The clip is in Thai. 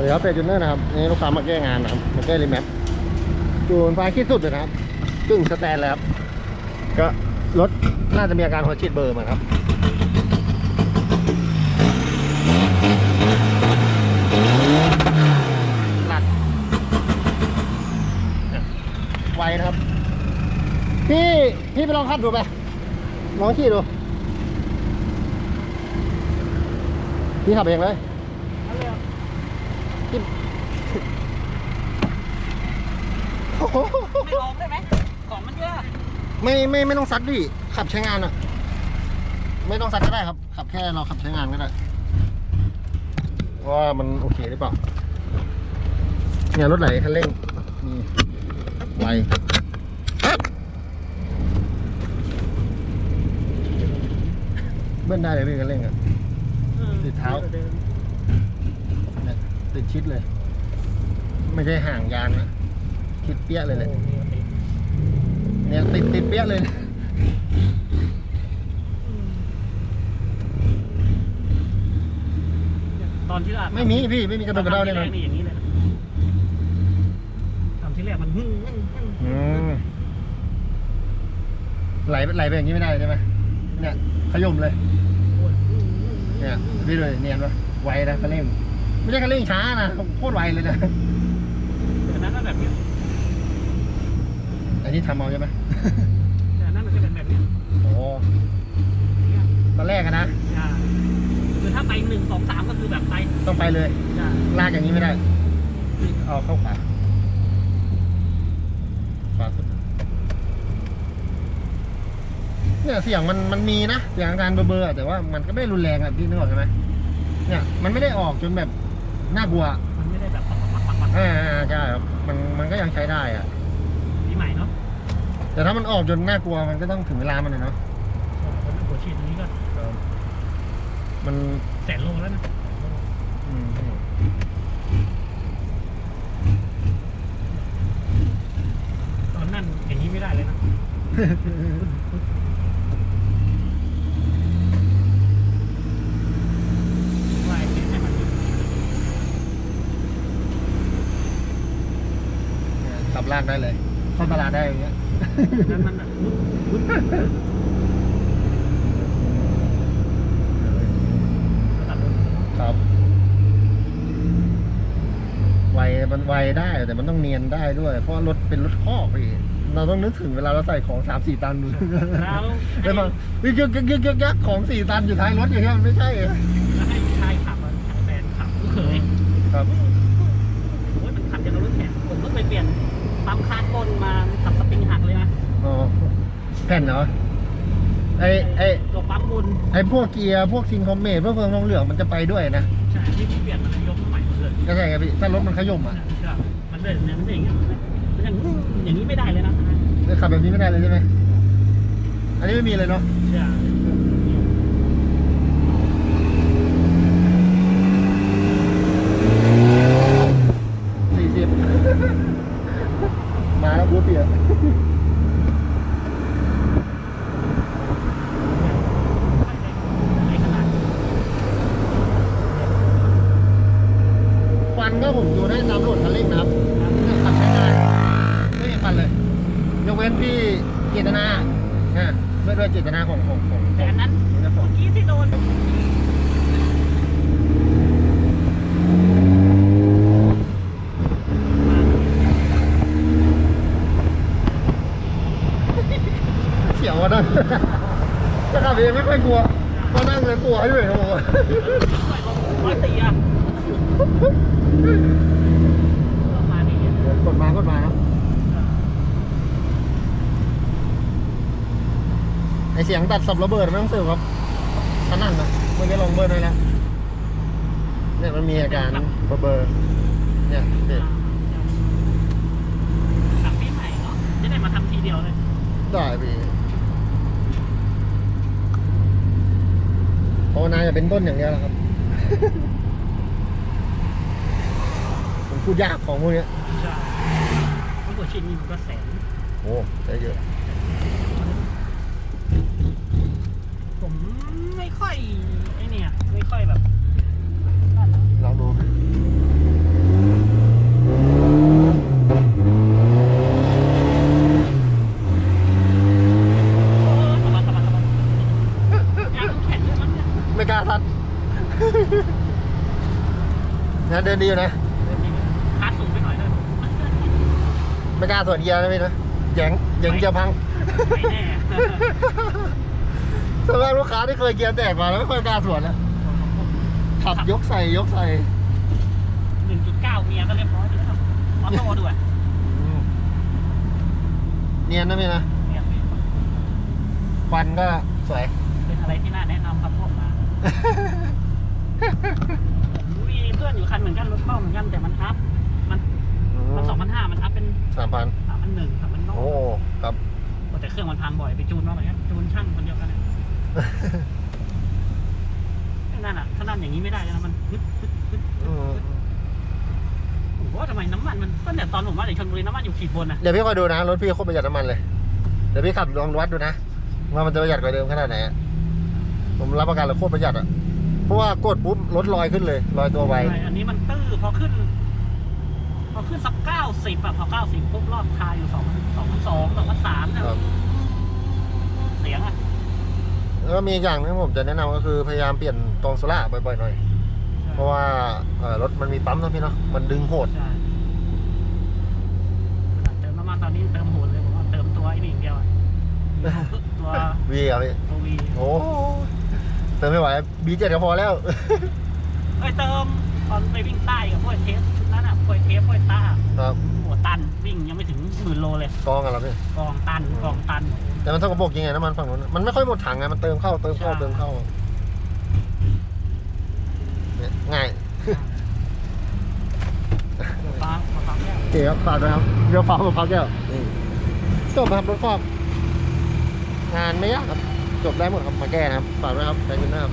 วัสดีครับเป็ดจูเนอร์นะครับนี่ลูกค้ามาแก้งานนะครับมาแก้รีแมปจูนไฟล์ขี้สุดเลยนะครับตึ้งสแตนแล้วครับก็รถน่าจะมีอาการหัวฉีดเบอร์มาครับหลัดเนี่ยไวนะครับ พี่พี่ไปลองขับดูไปลองขี่ดูพี่ขับเองเลย พี่โอ้โหไม่ลองได้ไหมของมันเยอะไม่ไม่ไม่ต้องซัดดิขับใช้งานอะไม่ต้องซัดก็ได้ครับ ขับแค่เราขับใช้งานก็ได้ว่ามันโอเคหรือเปล่าเนี่ยรถไหลคันเร่งนี่ไวเบิ้ลได้เลยพี่คันเร่งอะติดเท้าเนี่ย ติดชิดเลย ไม่ใช่ห่างยางนะชิดเปี้ยเลยเลยเนี่ยติดติดเปี้ยเลยนะตอนที่เราไม่มีพี่ไม่มีกระโดดกระเด้าเลยทำนะที่แรกนี่อย่างนี้เลยนะทำที่แรกมันหึ่งหึ่งหึ่งอืมไหลไหลไปอย่างนี้ไม่ได้ใช่ไหมเนี่ยขย่มเลยโอ้ยหึ่งหึ่งหึ่งเนี่ยพี่เลยเนียนปะไวนะคันเร่ง ไม่ใช่คันเร่งช้านะโคตรไวเลยนะแต่อันนั้นมันแบบเนี้ยอันนี้ทำเอาใช่ไหมแต่อันนั้นมันจะเป็นแบบเนี้ยโอ้เนี่ยตอนแรกอะนะอ่าคือถ้าไปหนึ่งสองสามก็คือแบบไปต้องไปเลยจ้าลากอย่างนี้ไม่ได้นี่เอาเข้าขวาขวาสุดเนี่ยเสียงมันมันมีนะเสียงอาการเบอร์เบอร์อะแต่ว่ามันก็ไม่รุนแรงอะพี่นึกออกใช่ไหมเนี่ยมันไม่ได้ออกจนแบบ น่ากลัวมันไม่ได้แบบปักปักปักปักอ่าใช่ครับมันมันก็ยังใช้ได้อะปีใหม่เนาะแต่ถ้ามันออกจนน่ากลัวมันก็ต้องถึงเวลามันนะเนาะคนหัวฉีดตรงนี้ก็มันแสนโลแล้วนะอืมตอนนั้นอย่างนี้ไม่ได้เลยนะว่าไอ้เป็นให้มัน เนี่ย ขับลากได้เลยเข้าตลาดได้อย่างเงี้ยนั้นมันแบบวุ้บวุ้บตัดรถครับไวมันไวได้แต่มันต้องเนียนได้ด้วย เพราะรถเป็นรถคอกพี่เราต้องนึกถึงเวลาเราใส่ของสามสี่ตันแล้วไอ้บางวิ่งยึกยึกยึกยึกยักของสี่ตันอยู่ท้ายรถอย่างเงี้ยมันไม่ใช่อะแล้วให้ชายขับอะให้แฟนขับลูกเขยครับ ผ่นเหรอไอไอตัวปั๊มบนไอพวกเกียร์พวกซิงคอมเมทพวกเฟืองทองเหลืองมันจะไปด้วยนะใช่ที่เปลี่ยนมันยกใหม่หมดเลยก็ใช่ครับพี่ถ้ารถมันขย่มอะมันเดินเนี่ยมันเดินอย่างเงี้ยมันยังอย่างนี้ไม่ได้เลยนะจะขับแบบนี้ไม่ได้เลยใช่ไหมอันนี้ไม่มีเลยเนาะใช่ สี่สิบ มาแล้วบูธเปียก ไอ้ขนาด ควั นก็ผมดูได้ตามรถคันเร่งนะครับเนี่ยขับใช้ได้ไม่มีควันเลยยกเว้นที่เจตนาอ่าด้วยด้วยเจตนาของของของแต่อันนั้นของเจ้าของเมื่อกี้ที่โดนเสียวอะนะถ้าขับเองไม่ค่อยกลัวพอนั่งเลยกลัวให้เลยครับผมร้อยสี่อะประมาณนี้ กดมากดมาเนาะไอเสียงตัดสับระเบิดไม่ต้องเสิร์ฟครับขนาดนะเมื่อกี้ลองเบิร์นไว้แล้วเนี่ยมันมีอาการเบอร์เบอร์เนี่ยเด็ดหลังปีใหม่เนาะจะได้มาทำทีเดียวเลยได้พี่ภาวนาจะเป็นต้นอย่างเดียวแหละครับผมูดยากของพวกเนี้ยใช่ทั้งหมดชิ้นนี้มันก็แสนโอ้ใด้เยอะ ผมไม่ค่อยไอเนี่ยไม่ค่อยแบบนนลองดูไม่กล้าทัดนเดินดีอยู่นะ ไม่กล้าสวนเกียร์นะพี่นะแยงแยงเกียร์พังไม่แน่ส่วนมากลูกค้าที่เคยเกียร์แตกมาแล้วไม่ค่อยกล้าสวนนะขับยกใส่ยกใส่หนึ่งจุดเก้าเมียก็เรียบร้อยแล้วครับออโต้ด้วยอืมเนียนนะพี่นะเมียควันก็สวย เป็นอะไรที่น่าแนะนำครับพวกมาผมมีเพื่อนอยู่คันเหมือนกันรถเข้าเหมือนกันแต่มันอัพมันมันสองพันห้ามันอัพเป็น สามพันสามพันหนึ่งสามพันนอกโอ้ครับแต่เครื่องมันพังบ่อยไปจูนมาเหมือนกันจูนช่างคนเดียวกันเนี่ยนั่นอะถ้านั่นอย่างนี้ไม่ได้นะมันฮึดฮึดฮึดอืมผมว่าทำไมน้ำมันมันก็เนี่ยตอนผมมาจากชนบุรีน้ำมันอยู่ขีดบนนะเดี๋ยวพี่คอยดูนะรถพี่โคตรประหยัดน้ำมันเลยเดี๋ยวพี่ขับลองวัดดูนะว่ามันจะประหยัดกว่าเดิมขนาดไหนอะผมรับประกันเลยโคตรประหยัดอะเพราะว่ากดปุ๊บรถลอยขึ้นเลยลอยตัวไวใช่อันนี้มันตื้อพอขึ้น พอขึ้นสักเก้าสิบอะพอเก้าสิบปุ๊บรอบคาอยู่สองสองสองสองพันสามเนี่ยครับ เสียงอะแล้วก็มีอีกอย่างหนึงผมจะแนะนำก็คือพยายามเปลี่ยนกองโซล่าบ่อยๆหน่อย เพราะว่าเอ่อรถมันมีปั๊มนะพี่เนาะมันดึงโหด ใช่ขนาดเติมน้ำมันตอนนี้เติมโหดเลยผมว่าเติมตัวไอ้นี่อย่างเดียวอะตัว วีอะพี่ตัววีโอ้เติมไม่ไหวบีเจ็ดก็พอแล้ว เอ้ยเติมตอน ไปวิ่งใต้กับพวกเทสชุดนั้นอะพวกเทสพวกต้าครับหัวตันวิ่งยังไม่ถึงหมื่นโลเลยกองกันแล้วพี่กองตันกองตัน แต่มันเท่ากับบอกยังไงน้ำมันฝั่งนู้นมันไม่ค่อยหมดถังไงมันเติมเข้าเติมเข้าใช่เติมเข้าเนี่ยง่ายฟ้าฟ้าแก้วโอเคครับฝากด้วยครับเดี๋ยวฝากกับพักแก้วนี่จบนะครับรถครอบงานไม่ยากครับจบได้หมดครับมาแก้นะครับฝากด้วยครับใช้เงินนะครับ